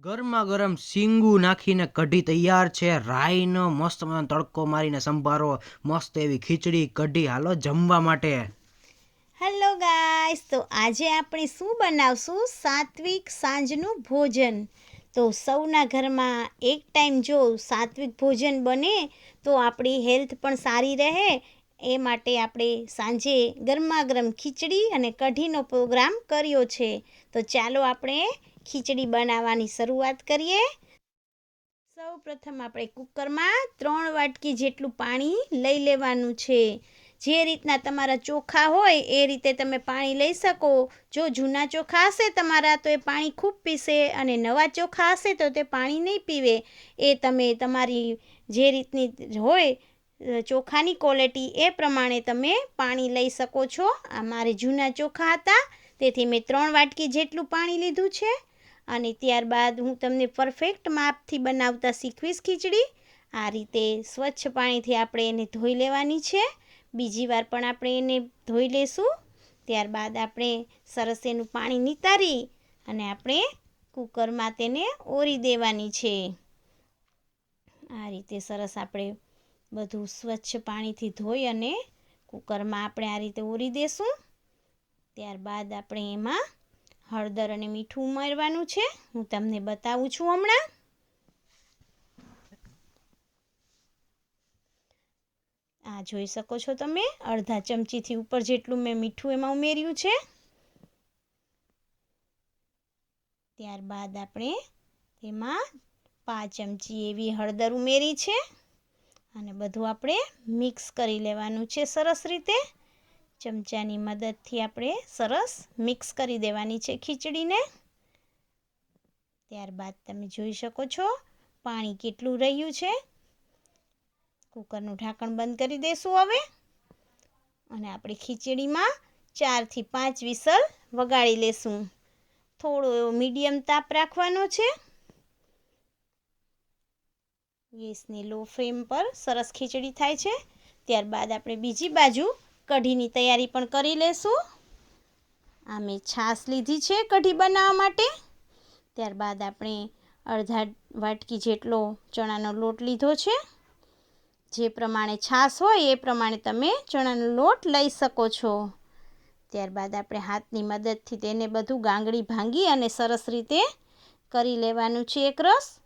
ગરમા ગરમ શીંગુ નાખીને કઢી તૈયાર છે. રાઈનો મસ્ત મજાનો તડકો મારીને સંભારો. મસ્ત એવી ખીચડી, કઢી. હાલો, જમવા માટે. હેલો ગાઈસ તો આજે આપણે શું બનાવશું? સાત્વિક સાંજનું ભોજન. તો સૌના ઘરમાં એક ટાઈમ જો સાત્વિક ભોજન બને, તો આપણી હેલ્થ પણ સારી રહે. એ માટે આપણે સાંજે ગરમા ગરમ ખીચડી અને કઢીનો પ્રોગ્રામ કર્યો છે. તો ચાલો આપણે ખીચડી બનાવવાની શરૂઆત કરીએ. સૌ પ્રથમ આપણે કુકરમાં ત્રણ વાટકી જેટલું પાણી લઈ લેવાનું છે. જે રીતના તમારા ચોખા હોય એ રીતે તમે પાણી લઈ શકો. જો જૂના ચોખા હશે તમારા તો એ પાણી ખૂબ પીશે અને નવા ચોખા હશે તો તે પાણી નહીં પીવે. એ તમે તમારી જે રીતની હોય ચોખાની ક્વોલિટી એ પ્રમાણે તમે પાણી લઈ શકો છો. આ મારે જૂના ચોખા હતા, તેથી મેં ત્રણ વાટકી જેટલું પાણી લીધું છે. અને ત્યારબાદ હું તમને પરફેક્ટ માપથી બનાવતા શીખવીશ ખીચડી. આ રીતે સ્વચ્છ પાણીથી આપણે એને ધોઈ લેવાની છે. બીજી વાર પણ આપણે એને ધોઈ લેશું. ત્યારબાદ આપણે સરસ એનું પાણી નિતારી અને આપણે કુકરમાં તેને ઓરી દેવાની છે. આ રીતે સરસ આપણે બધું સ્વચ્છ પાણીથી ધોઈ અને કુકરમાં આપણે આ રીતે ઓરી દેશું. ત્યારબાદ આપણે એમાં હળદર અને મીઠું ઉમેરવાનું છે. હું તમને બતાવું છું હમણાં. આ જોઈ શકો છો તમે. અડધા ચમચીથી ઉપર જેટલું મેં મીઠું એમાં ઉમેર્યું છે. ત્યારબાદ આપણે તેમાં પાંચ ચમચી એવી હળદર ઉમેરી છે. અને બધું આપણે મિક્સ કરી લેવાનું છે સરસ રીતે. ચમચાની મદદથી આપણે સરસ મિક્સ કરી દેવાની છે ખીચડીને. ત્યારબાદ તમે જોઈ શકો છો પાણી કેટલું રહ્યું છે. કુકરનું ઢાંકણ બંધ કરી દઈશું હવે. અને આપણે ખીચડીમાં ચારથી પાંચ વિસલ વગાડી લેશું. થોડો એવો મીડિયમ તાપ રાખવાનો છે. ગેસની લો ફ્લેમ પર સરસ ખીચડી થાય છે. ત્યારબાદ આપણે બીજી બાજુ કઢીની તૈયારી પણ કરી લેશું. આ મેં છાશ લીધી છે કઢી બનાવવા માટે. ત્યારબાદ આપણે અડધા વાટકી જેટલો ચણાનો લોટ લીધો છે. જે પ્રમાણે છાશ હોય એ પ્રમાણે તમે ચણાનો લોટ લઈ શકો છો. ત્યારબાદ આપણે હાથની મદદથી તેને બધું ગાંગડી ભાંગી અને સરસ રીતે કરી લેવાનું છે એક રસ.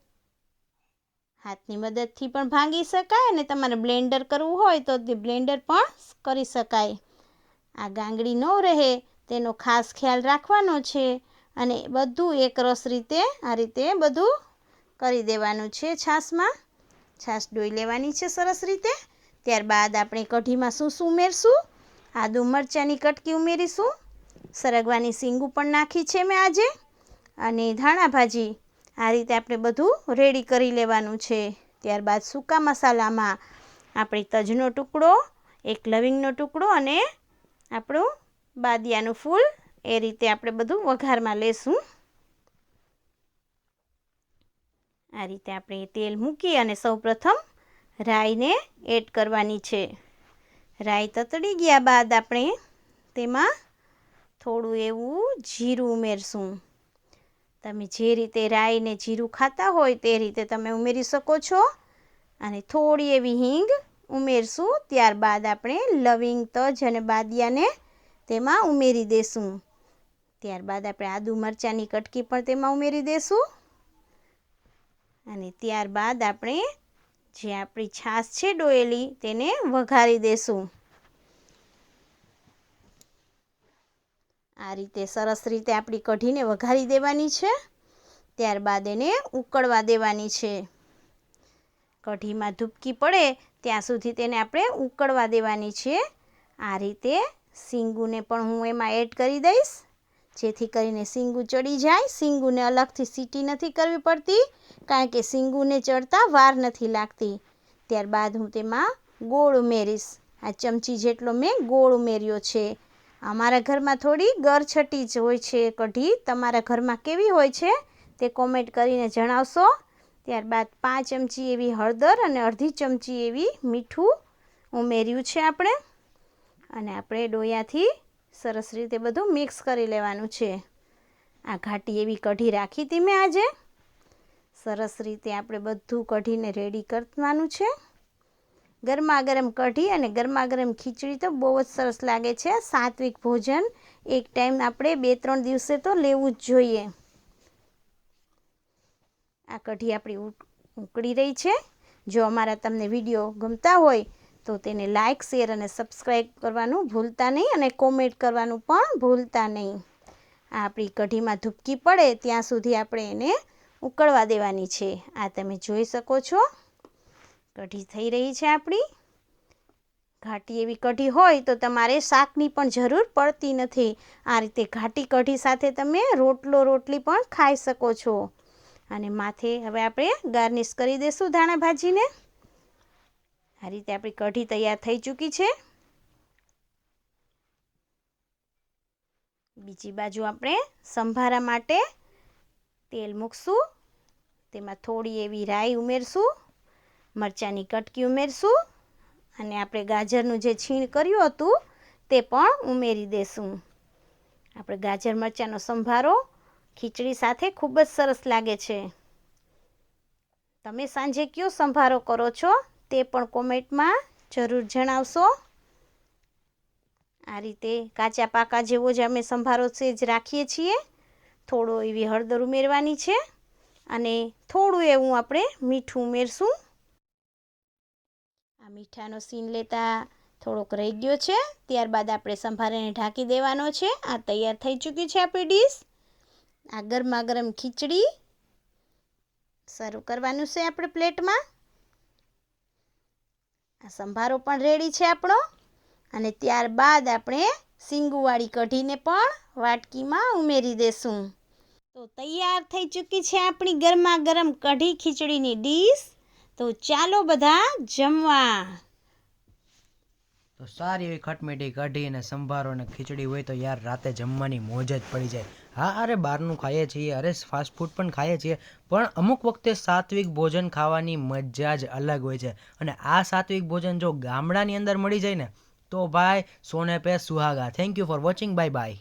હાથની મદદથી પણ ભાંગી શકાય અને તમારે બ્લેન્ડર કરવું હોય તો તે બ્લેન્ડર પણ કરી શકાય. આ ગાંગડી ન રહે, તેનો ખાસ ખ્યાલ રાખવાનો છે અને બધું એક રસ રીતે, આ રીતે બધું કરી દેવાનું છે છાશમાં. છાશ ડોઈ લેવાની છે સરસ રીતે. ત્યારબાદ આપણે કઢીમાં શું શું ઉમેરશું? આદુ મરચાંની કટકી ઉમેરીશું. સરગવાની સીંગું પણ નાખી છે મેં આજે. અને ધાણા ભાજી આ રીતે આપણે બધું રેડી કરી લેવાનું છે. ત્યારબાદ સૂકા મસાલામાં આપણે તજનો ટુકડો, એક લવિંગનો ટુકડો અને આપણું બાદિયાનું ફૂલ એ રીતે આપણે બધું વઘારમાં લેશું. આ રીતે આપણે તેલ મૂકી અને સૌપ્રથમ રાઈને એડ કરવાની છે. રાઈ તતડી ગયા બાદ આપણે તેમાં થોડું એવું જીરું ઉમેરશું. તમે જે રીતે રાઈને જીરું ખાતા હોય તે રીતે તમે ઉમેરી શકો છો. અને થોડી એવી હિંગ ઉમેરશું, ત્યારબાદ આપણે લવિંગ તજ અને બાદિયાને તેમાં ઉમેરી દેશું. ત્યારબાદ આપણે આદુ મરચાંની કટકી પણ તેમાં ઉમેરી દેશું. અને ત્યારબાદ આપણે જે આપણી છાશ છે ડોયેલી, તેને વઘારી દેશું. આ રીતે સરસ રીતે આપણી કઢીને વઘારી દેવાની છે. ત્યારબાદ એને ઉકળવા દેવાની છે. કઢીમાં ધૂપકી પડે ત્યાં સુધી તેને આપણે ઉકળવા દેવાની છે. આ રીતે સીંગુને પણ હું એમાં એડ કરી દઈશ. જેથી કરીને સિંગુ ચડી જાય. સીંગુને અલગથી સીટી નથી કરવી પડતી, કારણ કે સીંગુને ચડતા વાર નથી લાગતી. ત્યારબાદ હું તેમાં ગોળ ઉમેરીશ. આ ચમચી જેટલો મેં ગોળ ઉમેર્યો છે. અમારા ઘરમાં થોડી ગરછટી જ હોય છે કઢી તમારા ઘરમાં કેવી હોય છે તે કોમેન્ટ કરીને જણાવશો. ત્યારબાદ પાંચ ચમચી એવી હળદર અને અડધી ચમચી એવી મીઠું ઉમેર્યું છે આપણે. અને આપણે ડોયાથી સરસ રીતે બધું મિક્સ કરી લેવાનું છે. આ ઘાટી એવી કઢી રાખી હતી મેં આજે. સરસ રીતે આપણે બધું કઢીને રેડી કરવાનું છે. ગરમા ગરમ કઢી અને ગરમા ગરમ ખીચડી તો બહુ જ સરસ લાગે છે. સાત્વિક ભોજન એક ટાઈમ આપણે બે ત્રણ દિવસે તો લેવું જ જોઈએ. આ કઢી આપણી ઉક- ઉકળી રહી છે. જો અમારા તમને વીડિયો ગમતા હોય તો તેને લાઇક શેર અને સબસ્ક્રાઈબ કરવાનું ભૂલતા નહીં અને કોમેન્ટ કરવાનું પણ ભૂલતા નહીં. આ આપણી કઢીમાં ધૂપકી પડે ત્યાં સુધી આપણે એને ઉકળવા દેવાની છે. આ તમે જોઈ શકો છો. કઢી થઈ રહી છે આપણી. ઘાટી એવી કઢી હોય તો તમારે શાકની પણ જરૂર પડતી નથી. આ રીતે ઘાટી કઢી સાથે તમે રોટલો રોટલી પણ ખાઈ શકો છો. અને માથે હવે આપણે ગાર્નિશ કરી દઈશું ધાણા ભાજીને. આ રીતે આપણી કઢી તૈયાર થઈ ચૂકી છે. બીજી બાજુ આપણે સંભારા માટે તેલ મૂકશું. તેમાં થોડી એવી રાઈ ઉમેરશું. મરચાંની કટકી ઉમેરશું અને આપણે ગાજરનું જે છીણ કર્યું હતું તે પણ ઉમેરી દેશું. આપણે ગાજર મરચાંનો સંભારો ખીચડી સાથે ખૂબ જ સરસ લાગે છે. તમે સાંજે કયો સંભારો કરો છો તે પણ કોમેન્ટમાં જરૂર જણાવશો. આ રીતે કાચા પાકા જેવો જ અમે સંભારો છે જ રાખીએ છીએ. થોડો એવી હળદર ઉમેરવાની છે અને થોડું એવું આપણે મીઠું ઉમેરશું. આ મીઠાનો સીન લેતા થોડોક રહી ગયો છે. ત્યારબાદ આપણે સંભારાને ઢાંકી દેવાનો છે. આ તૈયાર થઈ ચૂકી છે આપણી ડીશ. આ ગરમા ગરમ ખીચડી શરૂ કરવાનું છે આપણે પ્લેટમાં. આ સંભારો પણ રેડી છે આપણો. અને ત્યારબાદ આપણે સિંગુવાળી કઢીને પણ વાટકીમાં ઉમેરી દેશું. તો તૈયાર થઈ ચૂકી છે આપણી ગરમા ગરમ કઢી ખીચડીની ડીશ. તો ચાલો બધા જમવા. તો સારી એવી ખટમીઠી કઢી અને સંભારો અને ખીચડી હોય તો યાર રાતે જમવાની મોજ જ પડી જાય. હા, અરે બહારનું ખાઈએ છીએ, અરે ફાસ્ટ ફૂડ પણ ખાઈએ છીએ, પણ અમુક વખતે સાત્વિક ભોજન ખાવાની મજા જ અલગ હોય છે. અને આ સાત્વિક ભોજન જો ગામડાની અંદર મળી જાય ને, તો ભાઈ સોને પે સુહાગા. Thank you for watching bye bye